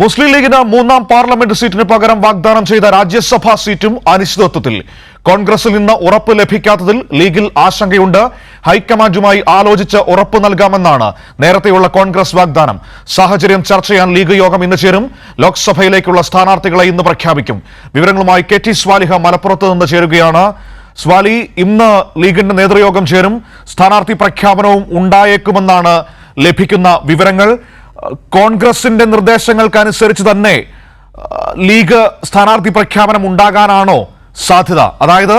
മുസ്ലിം ലീഗിന് മൂന്നാം പാർലമെന്റ് സീറ്റിന് പകരം വാഗ്ദാനം ചെയ്ത രാജ്യസഭാ സീറ്റും അനിശ്ചിതത്വത്തിൽ. കോൺഗ്രസിൽ നിന്ന് ഉറപ്പ് ലഭിക്കാത്തതിൽ ലീഗിൽ ആശങ്കയുണ്ട്. ഹൈക്കമാൻഡുമായി ആലോചിച്ച് ഉറപ്പ് നൽകാമെന്നാണ് നേരത്തെയുള്ള കോൺഗ്രസ് വാഗ്ദാനം. സാഹചര്യം ചർച്ച ചെയ്യാൻ ലീഗ് യോഗം ഇന്ന് ചേരും. ലോക്സഭയിലേക്കുള്ള സ്ഥാനാർത്ഥികളെ ഇന്ന് പ്രഖ്യാപിക്കും. വിവരങ്ങളുമായി കെ ടി സ്വാലിഹ മലപ്പുറത്ത് നിന്ന് ചേരുകയാണ്. സ്വാലി ഇന്ന് ലീഗിന്റെ നേതൃയോഗം ചേരും. സ്ഥാനാർത്ഥി പ്രഖ്യാപനവും ഉണ്ടായേക്കുമെന്നാണ് ലഭിക്കുന്ന വിവരങ്ങൾ. കോൺഗ്രസിന്റെ നിർദ്ദേശങ്ങൾക്കനുസരിച്ച് തന്നെ ലീഗ് സ്ഥാനാർത്ഥി പ്രഖ്യാപനം ഉണ്ടാകാനാണോ സാധ്യത? അതായത്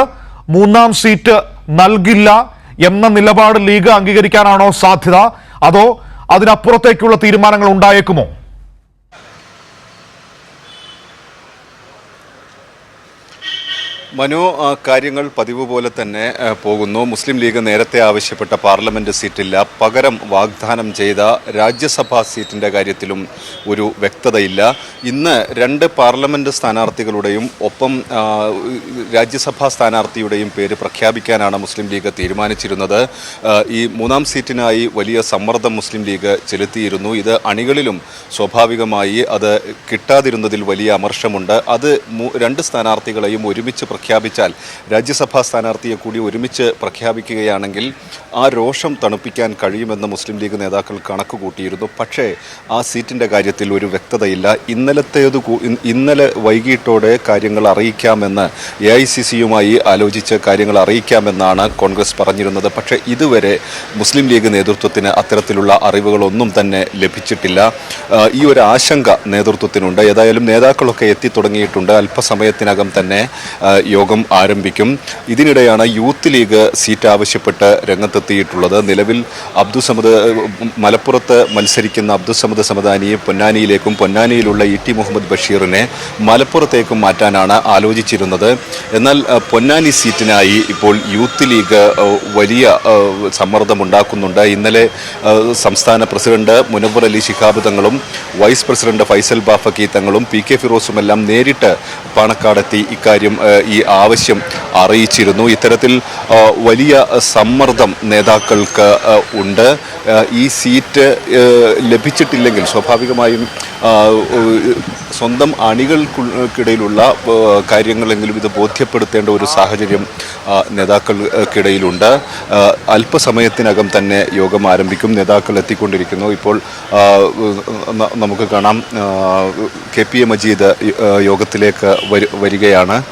മൂന്നാം സീറ്റ് നൽകില്ല എന്ന നിലപാട് ലീഗ് അംഗീകരിക്കാനാണോ സാധ്യത? അതോ അതിനപ്പുറത്തേക്കുള്ള തീരുമാനങ്ങൾ ഉണ്ടായേക്കുമോ? മനു കാര്യങ്ങൾ പതിവ് പോലെ തന്നെ പോകുന്നു. മുസ്ലിം ലീഗ് നേരത്തെ ആവശ്യപ്പെട്ട പാർലമെന്റ് സീറ്റില്ല. പകരം വാഗ്ദാനം ചെയ്ത രാജ്യസഭാ സീറ്റിന്റെ കാര്യത്തിലും ഒരു വ്യക്തതയില്ല. ഇന്ന് രണ്ട് പാർലമെന്റ് സ്ഥാനാർത്ഥികളുടെയും ഒപ്പം രാജ്യസഭാ സ്ഥാനാർത്ഥിയുടെയും പേര് പ്രഖ്യാപിക്കാനാണ് മുസ്ലിം ലീഗ് തീരുമാനിച്ചിരുന്നത്. ഈ മൂന്നാം സീറ്റിനായി വലിയ സമ്മർദ്ദം മുസ്ലിം ലീഗ് ചെലുത്തിയിരുന്നു. ഇത് അണികളിലും സ്വാഭാവികമായി അത് കിട്ടാതിരുന്നതിൽ വലിയ അമർഷമുണ്ട്. അത് രണ്ട് സ്ഥാനാർത്ഥികളെയും ഒരുമിച്ച് പ്രഖ്യാപിച്ചാൽ രാജ്യസഭാ സ്ഥാനാർത്ഥിയെ കൂടി ഒരുമിച്ച് പ്രഖ്യാപിക്കുകയാണെങ്കിൽ ആ രോഷം തണുപ്പിക്കാൻ കഴിയുമെന്ന് മുസ്ലിം ലീഗ് നേതാക്കൾ കണക്ക് കൂട്ടിയിരുന്നു പക്ഷേ ആ സീറ്റിന്റെ കാര്യത്തിൽ ഒരു വ്യക്തതയില്ല. ഇന്നലത്തേത് ഇന്നലെ വൈകിട്ടോടെ കാര്യങ്ങൾ അറിയിക്കാമെന്ന് എ ഐ സി സിയുമായി ആലോചിച്ച് കാര്യങ്ങൾ അറിയിക്കാമെന്നാണ് കോൺഗ്രസ് പറഞ്ഞിരുന്നത്. പക്ഷേ ഇതുവരെ മുസ്ലിം ലീഗ് നേതൃത്വത്തിന് അത്തരത്തിലുള്ള അറിവുകളൊന്നും തന്നെ ലഭിച്ചിട്ടില്ല. ഈ ഒരു ആശങ്ക നേതൃത്വത്തിനുണ്ട്. ഏതായാലും നേതാക്കളൊക്കെ എത്തിത്തുടങ്ങിയിട്ടുണ്ട് അല്പസമയത്തിനകം തന്നെ യോഗം ആരംഭിക്കും. ഇതിനിടെയാണ് യൂത്ത് ലീഗ് സീറ്റ് ആവശ്യപ്പെട്ട് രംഗത്തെത്തിയിട്ടുള്ളത്. നിലവിൽ അബ്ദുസമദ് മലപ്പുറത്ത് മത്സരിക്കുന്ന അബ്ദുസമദ് സമദാനിയെ പൊന്നാനിയിലേക്കും പൊന്നാനിയിലുള്ള ഇ ടി മുഹമ്മദ് ബഷീറിനെ മലപ്പുറത്തേക്കും മാറ്റാനാണ് ആലോചിച്ചിരുന്നത്. എന്നാൽ പൊന്നാനി സീറ്റിനായി ഇപ്പോൾ യൂത്ത് ലീഗ് വലിയ സമ്മർദ്ദമുണ്ടാക്കുന്നുണ്ട്. ഇന്നലെ സംസ്ഥാന പ്രസിഡന്റ് മുനവർ അലി ശിഹാബ് തങ്ങളും വൈസ് പ്രസിഡന്റ് ഫൈസൽ ബാഫക്കി തങ്ങളും പി കെ ഫിറോസുമെല്ലാം നേരിട്ട് പാണക്കാടെത്തി ഇക്കാര്യം ഈ ആവശ്യം അറിയിച്ചിരുന്നു. ഇത്തരത്തിൽ വലിയ സമ്മർദ്ദം നേതാക്കൾക്ക് ഉണ്ട്. ഈ സീറ്റ് ലഭിച്ചിട്ടില്ലെങ്കിൽ സ്വാഭാവികമായും സ്വന്തം അണികൾക്കിടയിലുള്ള കാര്യങ്ങളെങ്കിലും ഇത് ബോധ്യപ്പെടുത്തേണ്ട ഒരു സാഹചര്യം നേതാക്കൾക്കിടയിലുണ്ട്. അല്പസമയത്തിനകം തന്നെ യോഗം ആരംഭിക്കും. നേതാക്കൾ എത്തിക്കൊണ്ടിരിക്കുന്നു. ഇപ്പോൾ നമുക്ക് കാണാം കെ പി എ മജീദ് യോഗത്തിലേക്ക് വരു- വരികയാണ്.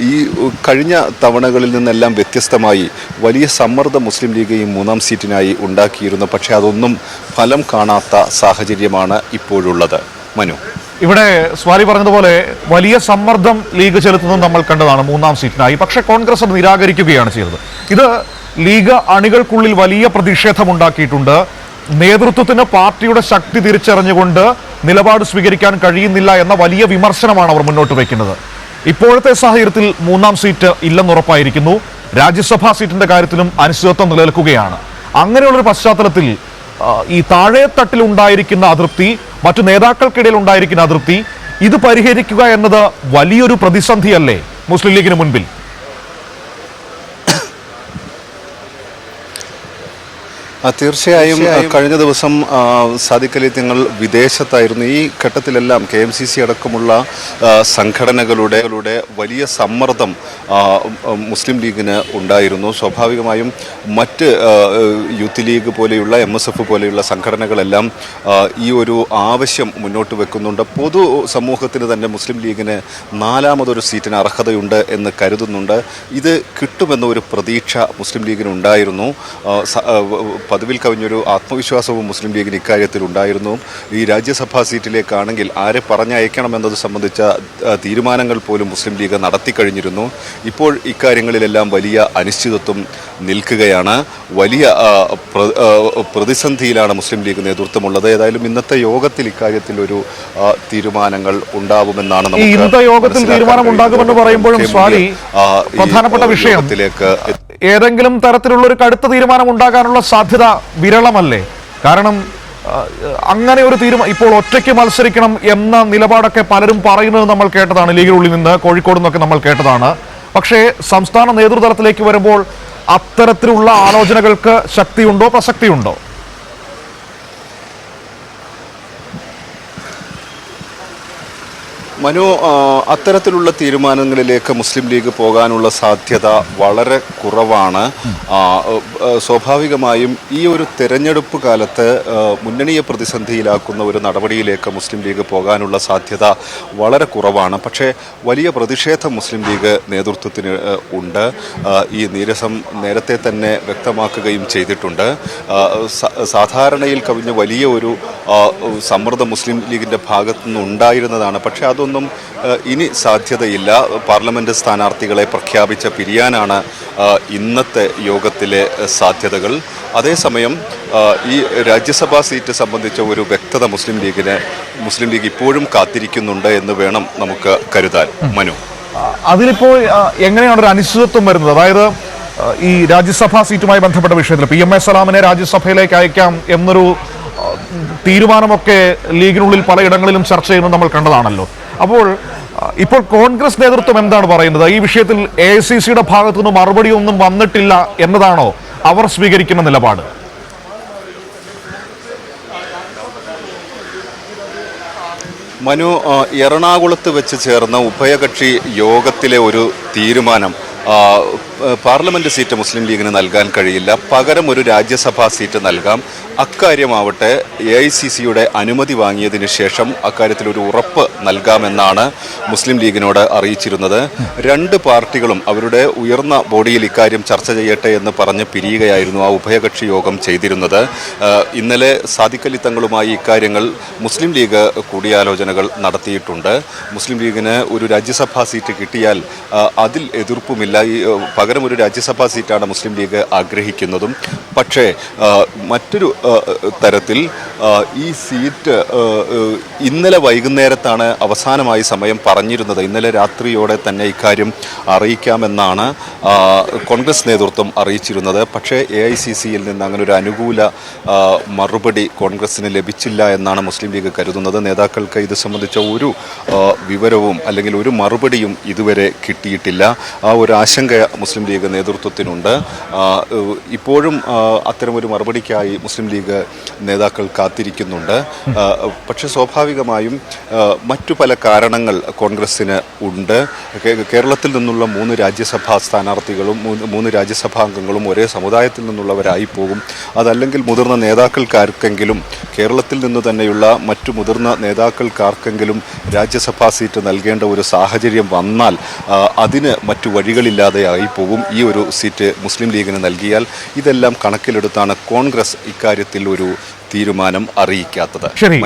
ഈ കഴിഞ്ഞ തവണകളിൽ നിന്നെല്ലാം വ്യത്യസ്തമായി വലിയ സമ്മർദ്ദം മുസ്ലിം ലീഗ് ഈ മൂന്നാം സീറ്റിനായി ഉണ്ടാക്കിയിരുന്നു. പക്ഷേ അതൊന്നും ഫലം കാണാത്ത സാഹചര്യമാണ് ഇപ്പോഴുള്ളത്. മനു. ഇവിടെ സ്വാലി പറഞ്ഞതുപോലെ വലിയ സമ്മർദ്ദം ലീഗ് ചെലുത്തുന്നത് നമ്മൾ കണ്ടതാണ് മൂന്നാം സീറ്റിനായി. പക്ഷെ കോൺഗ്രസ് അത് നിരാകരിക്കുകയാണ് ചെയ്തത്. ഇത് ലീഗ് അണികൾക്കുള്ളിൽ വലിയ പ്രതിഷേധമുണ്ടാക്കിയിട്ടുണ്ട് നേതൃത്വത്തിന് പാർട്ടിയുടെ ശക്തി തിരിച്ചറിഞ്ഞുകൊണ്ട് നിലപാട് സ്വീകരിക്കാൻ കഴിയുന്നില്ല എന്ന വലിയ വിമർശനമാണ് അവർ മുന്നോട്ട് വയ്ക്കുന്നത്. ഇപ്പോഴത്തെ സാഹചര്യത്തിൽ മൂന്നാം സീറ്റ് ഇല്ലെന്നുറപ്പായിരിക്കുന്നു. രാജ്യസഭാ സീറ്റിന്റെ കാര്യത്തിലും അനിശ്ചിതത്വം നിലനിൽക്കുകയാണ്. അങ്ങനെയുള്ളൊരു പശ്ചാത്തലത്തിൽ ഈ താഴെത്തട്ടിൽ ഉണ്ടായിരിക്കുന്ന അതൃപ്തി മറ്റു നേതാക്കൾക്കിടയിൽ ഉണ്ടായിരിക്കുന്ന അതൃപ്തി ഇത് പരിഹരിക്കുക എന്നത് വലിയൊരു പ്രതിസന്ധിയല്ലേ മുസ്ലിം ലീഗിന് മുൻപിൽ? തീർച്ചയായും കഴിഞ്ഞ ദിവസം സാദിഖലി സാദിഖ് തങ്ങൾ വിദേശത്തായിരുന്നു. ഈ ഘട്ടത്തിലെല്ലാം കെ എം സി സി അടക്കമുള്ള സംഘടനകളുടെ വലിയ സമ്മർദ്ദം മുസ്ലിം ലീഗിന് ഉണ്ടായിരുന്നു. സ്വാഭാവികമായും മറ്റ് യൂത്ത് ലീഗ് പോലെയുള്ള എം എസ് എഫ് പോലെയുള്ള സംഘടനകളെല്ലാം ഈ ഒരു ആവശ്യം മുന്നോട്ട് വെക്കുന്നുണ്ട്. പൊതു സമൂഹത്തിന് തന്നെ മുസ്ലിം ലീഗിന് നാലാമതൊരു സീറ്റിന് അർഹതയുണ്ട് എന്ന് കരുതുന്നുണ്ട്. ഇത് കിട്ടുമെന്ന ഒരു പ്രതീക്ഷ മുസ്ലിം ലീഗിന് പതിവിൽ കവിഞ്ഞൊരു ആത്മവിശ്വാസവും മുസ്ലിം ലീഗിന് ഇക്കാര്യത്തിൽ ഉണ്ടായിരുന്നു. ഈ രാജ്യസഭാ സീറ്റിലേക്കാണെങ്കിൽ ആരെ പറഞ്ഞയക്കണമെന്നത് സംബന്ധിച്ച തീരുമാനങ്ങൾ പോലും മുസ്ലിം ലീഗ് നടത്തിക്കഴിഞ്ഞിരുന്നു ഇപ്പോൾ ഇക്കാര്യങ്ങളിലെല്ലാം വലിയ അനിശ്ചിതത്വം നിൽക്കുകയാണ്. വലിയ പ്രതിസന്ധിയിലാണ് മുസ്ലിം ലീഗ് നേതൃത്വമുള്ളത്. ഏതായാലും ഇന്നത്തെ യോഗത്തിൽ ഇക്കാര്യത്തിൽ ഒരു തീരുമാനങ്ങൾ ഉണ്ടാവുമെന്നാണ് നമുക്ക് യോഗത്തിൽ തീരുമാനം ഉണ്ടാകുമെന്ന് പറയുമ്പോഴും പ്രധാനപ്പെട്ട വിഷയത്തിലേക്ക് ഏതെങ്കിലും തരത്തിലുള്ള ഒരു കടുത്ത തീരുമാനം ഉണ്ടാകാനുള്ള സാധ്യത വിരളമല്ലേ? കാരണം അങ്ങനെ ഒരു തീരുമാനം ഇപ്പോൾ ഒറ്റയ്ക്ക് മത്സരിക്കണം എന്ന നിലപാടൊക്കെ പലരും പറയുന്നത് നമ്മൾ കേട്ടതാണ്. ലീഗിനുള്ളിൽ നിന്ന് കോഴിക്കോട് നിന്നൊക്കെ നമ്മൾ കേട്ടതാണ്. പക്ഷേ സംസ്ഥാന നേതൃതലത്തിലേക്ക് വരുമ്പോൾ അത്തരത്തിലുള്ള ആലോചനകൾക്ക് ശക്തിയുണ്ടോ? പ്രസക്തിയുണ്ടോ? മനു അത്തരത്തിലുള്ള തീരുമാനങ്ങളിലേക്ക് മുസ്ലിം ലീഗ് പോകാനുള്ള സാധ്യത വളരെ കുറവാണ്. സ്വാഭാവികമായും ഈ ഒരു തെരഞ്ഞെടുപ്പ് കാലത്ത് മുന്നണിയെ പ്രതിസന്ധിയിലാക്കുന്ന ഒരു നടപടിയിലേക്ക് മുസ്ലിം ലീഗ് പോകാനുള്ള സാധ്യത വളരെ കുറവാണ്. പക്ഷേ വലിയ പ്രതിഷേധം മുസ്ലിം ലീഗ് നേതൃത്വത്തിന് ഉണ്ട്. ഈ നീരസം നേരത്തെ തന്നെ വ്യക്തമാക്കുകയും ചെയ്തിട്ടുണ്ട്. സാധാരണയിൽ കവിഞ്ഞ വലിയ ഒരു സമ്മർദ്ദം മുസ്ലിം ലീഗിന്റെ ഭാഗത്തു നിന്ന് ഉണ്ടായിരുന്നതാണ്. പക്ഷേ അതൊന്നും ആ, ഇനി സാധ്യതയില്ല. പാർലമെന്റ് സ്ഥാനാർത്ഥികളെ പ്രഖ്യാപിച്ച പിരിയാനാണ് ഇന്നത്തെ യോഗത്തിലെ സാധ്യതകൾ. അതേസമയം ഈ രാജ്യസഭാ സീറ്റ് സംബന്ധിച്ച ഒരു വ്യക്തത മുസ്ലിം ലീഗിന് മുസ്ലിം ലീഗ് ഇപ്പോഴും കാത്തിരിക്കുന്നുണ്ട് എന്ന് വേണം നമുക്ക് കരുതാൻ. മനു. അതിലിപ്പോൾ എങ്ങനെയാണ് ഒരു അനിശ്ചിതത്വം വരുന്നത്? അതായത് ഈ രാജ്യസഭാ സീറ്റുമായി ബന്ധപ്പെട്ട വിഷയത്തിൽ പി എം എ സലാമിനെ രാജ്യസഭയിലേക്ക് അയക്കാം എന്നൊരു തീരുമാനമൊക്കെ ലീഗിനുള്ളിൽ പലയിടങ്ങളിലും ചർച്ച ചെയ്യുന്നത് നമ്മൾ കണ്ടതാണല്ലോ. അപ്പോൾ ഇപ്പോൾ കോൺഗ്രസ് നേതൃത്വം എന്താണ് പറയുന്നത്? ഈ വിഷയത്തിൽ എ ഐ സി സിയുടെ ഭാഗത്തു നിന്ന് മറുപടി ഒന്നും വന്നിട്ടില്ല എന്നതാണോ അവർ സ്വീകരിക്കുന്ന നിലപാട്? മനു എറണാകുളത്ത് വെച്ച് ചേർന്ന ഉഭയകക്ഷി യോഗത്തിലെ ഒരു തീരുമാനം പാർലമെന്റ് സീറ്റ് മുസ്ലിം ലീഗിന് നൽകാൻ കഴിയില്ല. പകരം ഒരു രാജ്യസഭാ സീറ്റ് നൽകാം. അക്കാര്യമാവട്ടെ എ ഐ സി സിയുടെ അനുമതി വാങ്ങിയതിന് ശേഷം അക്കാര്യത്തിൽ ഒരു ഉറപ്പ് നൽകാമെന്നാണ് മുസ്ലിം ലീഗിനോട് അറിയിച്ചിരുന്നത്. രണ്ട് പാർട്ടികളും അവരുടെ ഉയർന്ന ബോഡിയിൽ ഇക്കാര്യം ചർച്ച ചെയ്യട്ടെ എന്ന് പറഞ്ഞ് പിരിയുകയായിരുന്നു ആ ഉഭയകക്ഷി യോഗം ചെയ്തിരുന്നത്. ഇന്നലെ സാദിഖലി തങ്ങളുമായി ഇക്കാര്യങ്ങൾ മുസ്ലിം ലീഗ് കൂടിയാലോചനകൾ നടത്തിയിട്ടുണ്ട്. മുസ്ലിം ലീഗിന് ഒരു രാജ്യസഭാ സീറ്റ് കിട്ടിയാൽ അതിൽ എതിർപ്പുമില്ല. പകരം ഒരു രാജ്യസഭാ സീറ്റാണ് മുസ്ലിം ലീഗ് ആഗ്രഹിക്കുന്നതും. പക്ഷേ മറ്റൊരു തരത്തിൽ ഈ സീറ്റ് ഇന്നലെ വൈകുന്നേരത്താണ് അവസാനമായി സമയം പറഞ്ഞിരുന്നത്. ഇന്നലെ രാത്രിയോടെ തന്നെ ഇക്കാര്യം അറിയിക്കാമെന്നാണ് കോൺഗ്രസ് നേതൃത്വം അറിയിച്ചിരുന്നത്. പക്ഷേ എ ഐ സി സിയിൽ നിന്ന് അങ്ങനെ ഒരു അനുകൂല മറുപടി കോൺഗ്രസിന് ലഭിച്ചില്ല എന്നാണ് മുസ്ലിം ലീഗ് കരുതുന്നത്. നേതാക്കൾക്ക് ഇത് സംബന്ധിച്ച ഒരു വിവരവും അല്ലെങ്കിൽ ഒരു മറുപടിയും ഇതുവരെ കിട്ടിയിട്ടില്ല. ആ ഒരു ആശങ്ക മുസ്ലിം ലീഗ് നേതൃത്വത്തിനുണ്ട്. ഇപ്പോഴും അത്തരമൊരു മറുപടിക്കായി മുസ്ലിം നേതാക്കൾ കാത്തിരിക്കുന്നുണ്ട്. പക്ഷെ സ്വാഭാവികമായും മറ്റു പല കാരണങ്ങൾ കോൺഗ്രസ്സിന് ഉണ്ട്. കേരളത്തിൽ നിന്നുള്ള മൂന്ന് രാജ്യസഭാ സ്ഥാനാർത്ഥികളും മൂന്ന് രാജ്യസഭാംഗങ്ങളും ഒരേ സമുദായത്തിൽ നിന്നുള്ളവരായി പോകും. അതല്ലെങ്കിൽ മുതിർന്ന നേതാക്കൾക്കാർക്കെങ്കിലും കേരളത്തിൽ നിന്ന് തന്നെയുള്ള മറ്റു മുതിർന്ന നേതാക്കൾക്കാർക്കെങ്കിലും രാജ്യസഭാ സീറ്റ് നൽകേണ്ട ഒരു സാഹചര്യം വന്നാൽ അതിന് മറ്റു വഴികളില്ലാതെയായി പോകും ഈ ഒരു സീറ്റ് മുസ്ലിം ലീഗിന് നൽകിയാൽ. ഇതെല്ലാം കണക്കിലെടുത്താണ് കോൺഗ്രസ് ഇക്കാര്യത്തിൽ ഒരു തീരുമാനം അറിയിക്കാത്തത് ശരി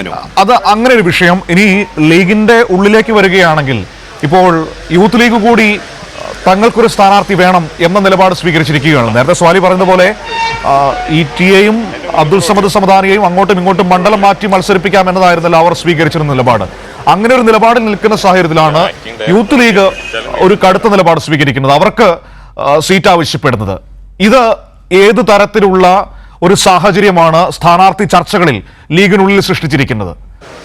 അത് അങ്ങനെ ഒരു വിഷയം ഇനി ലീഗിന്റെ ഉള്ളിലേക്ക് വരികയാണെങ്കിൽ ഇപ്പോൾ യൂത്ത് ലീഗ് കൂടി തങ്ങൾക്കൊരു സ്ഥാനാർത്ഥി വേണം എന്ന നിലപാട് സ്വീകരിച്ചിരിക്കുകയാണ്. നേരത്തെ സ്വാലി പറയുന്ന പോലെ ഈ ടി എയും അബ്ദുൾ സമദ് സമദാനിയെയും അങ്ങോട്ടും ഇങ്ങോട്ടും മണ്ഡലം മാറ്റി മത്സരിപ്പിക്കാം എന്നതായിരുന്നല്ലോ അവർ സ്വീകരിച്ചിരുന്ന നിലപാട്. അങ്ങനെ ഒരു നിലപാടിൽ നിൽക്കുന്ന സാഹചര്യത്തിലാണ് യൂത്ത് ലീഗ് ഒരു കടുത്ത നിലപാട് സ്വീകരിക്കുന്നത്. അവർക്ക് സീറ്റ് ആവശ്യപ്പെടുന്നത്. ഇത് ഏത് തരത്തിലുള്ള ഒരു സാഹചര്യമാണ് സ്ഥാനാർത്ഥി ചർച്ചകളിൽ ലീഗിനുള്ളിൽ സൃഷ്ടിച്ചിരിക്കുന്നത്.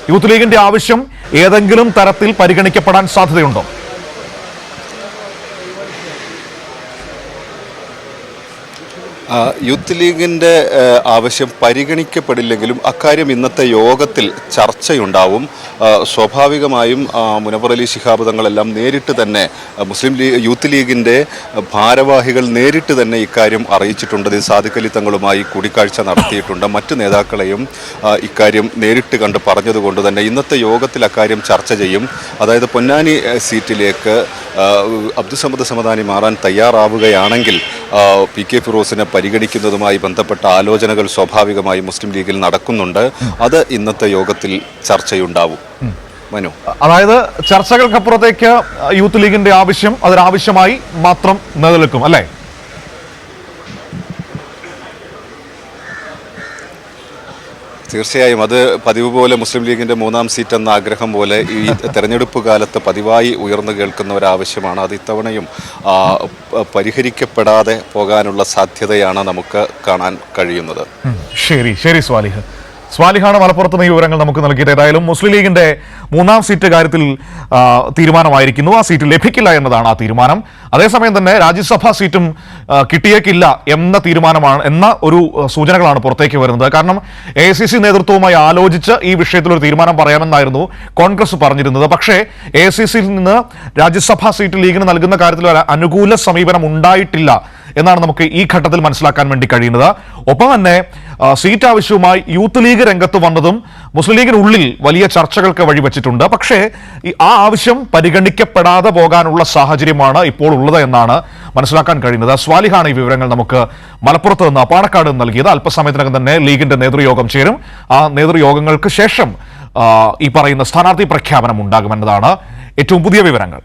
യൂത്ത് ലീഗിന്റെ ആവശ്യം ഏതെങ്കിലും തരത്തിൽ പരിഗണിക്കപ്പെടാൻ സാധ്യതയുണ്ടോ? യൂത്ത് ലീഗിന്റെ ആവശ്യം പരിഗണിക്കപ്പെടില്ലെങ്കിലും അക്കാര്യം ഇന്നത്തെ യോഗത്തിൽ ചർച്ചയുണ്ടാവും. സ്വാഭാവികമായും മുനവറലി ശിഹാബ് തങ്ങളെല്ലാം നേരിട്ട് തന്നെ മുസ്ലിം ലീഗ് യൂത്ത് ലീഗിന്റെ ഭാരവാഹികൾ നേരിട്ട് തന്നെ ഇക്കാര്യം അറിയിച്ചിട്ടുണ്ട്. ഇത് സാദിഖ് അലി തങ്ങളുമായി കൂടിക്കാഴ്ച നടത്തിയിട്ടുണ്ട്. മറ്റു നേതാക്കളെയും ഇക്കാര്യം നേരിട്ട് കണ്ട് പറഞ്ഞതുകൊണ്ട് തന്നെ ഇന്നത്തെ യോഗത്തിൽ അക്കാര്യം ചർച്ച ചെയ്യും. അതായത് പൊന്നാനി സീറ്റിലേക്ക് അബ്ദുസമ്മദ് സമദാനി മാറാൻ തയ്യാറാവുകയാണെങ്കിൽ പി കെ ഫിറോസിനെ പരിഗണിക്കുന്നതുമായി ബന്ധപ്പെട്ട ആലോചനകൾ സ്വാഭാവികമായി മുസ്ലിം ലീഗിൽ നടക്കുന്നുണ്ട്. അത് ഇന്നത്തെ യോഗത്തിൽ ചർച്ചയുണ്ടാവും. മനു? അതായത് ചർച്ചകൾക്കപ്പുറത്തേക്ക് യൂത്ത് ലീഗിന്റെ ആവശ്യം അതിനാവശ്യമായി മാത്രം നിലനിൽക്കും അല്ലേ? തീർച്ചയായും അത് പതിവ് പോലെ മുസ്ലിം ലീഗിന്റെ മൂന്നാം സീറ്റ് എന്ന ആഗ്രഹം പോലെ ഈ തെരഞ്ഞെടുപ്പ് കാലത്ത് പതിവായി ഉയർന്നു കേൾക്കുന്ന ഒരു ആവശ്യമാണ്. അത് ഇത്തവണയും പരിഹരിക്കപ്പെടാതെ പോകാനുള്ള സാധ്യതയാണ് നമുക്ക് കാണാൻ കഴിയുന്നത്. ശരി ശരി സ്വാലിഹ്. സ്വാലിഹാണ് മലപ്പുറത്ത് ഈ വിവരങ്ങൾ നമുക്ക് നൽകിയത്. ഏതായാലും മുസ്ലിം ലീഗിന്റെ മൂന്നാം സീറ്റ് കാര്യത്തിൽ തീരുമാനമായിരിക്കുന്നു. ആ സീറ്റ് ലഭിക്കില്ല എന്നതാണ് ആ തീരുമാനം. അതേസമയം തന്നെ രാജ്യസഭാ സീറ്റും കിട്ടിയേക്കില്ല എന്ന തീരുമാനമാണ് എന്ന ഒരു സൂചനകളാണ് പുറത്തേക്ക് വരുന്നത്. കാരണം എ നേതൃത്വവുമായി ആലോചിച്ച് ഈ വിഷയത്തിൽ ഒരു തീരുമാനം പറയാമെന്നായിരുന്നു കോൺഗ്രസ് പറഞ്ഞിരുന്നത്. പക്ഷേ എ നിന്ന് രാജ്യസഭാ സീറ്റ് ലീഗിന് നൽകുന്ന കാര്യത്തിൽ അനുകൂല സമീപനം ഉണ്ടായിട്ടില്ല. എന്നാണ് നമുക്ക് ഈ ഘട്ടത്തിൽ മനസ്സിലാക്കാൻ വേണ്ടി കഴിയുന്നത്. ഒപ്പം തന്നെ സീറ്റ് ആവശ്യവുമായി യൂത്ത് ലീഗ് രംഗത്ത് വന്നതും മുസ്ലിം ലീഗിനുള്ളിൽ വലിയ ചർച്ചകൾക്ക് വഴിവെച്ചിട്ടുണ്ട്. പക്ഷേ ആ ആവശ്യം പരിഗണിക്കപ്പെടാതെ പോകാനുള്ള സാഹചര്യമാണ് ഇപ്പോൾ ഉള്ളത് എന്നാണ് മനസ്സിലാക്കാൻ കഴിയുന്നത്. സ്വാലിഹാണ് ഈ വിവരങ്ങൾ നമുക്ക് മലപ്പുറത്ത് നിന്ന് പാണക്കാട് നൽകിയത്. അല്പസമയത്തിനകം തന്നെ ലീഗിന്റെ നേതൃയോഗം ചേരും. ആ നേതൃയോഗങ്ങൾക്ക് ശേഷം ഈ പറയുന്ന സ്ഥാനാർത്ഥി പ്രഖ്യാപനം ഉണ്ടാകുമെന്നതാണ് ഏറ്റവും പുതിയ വിവരങ്ങൾ.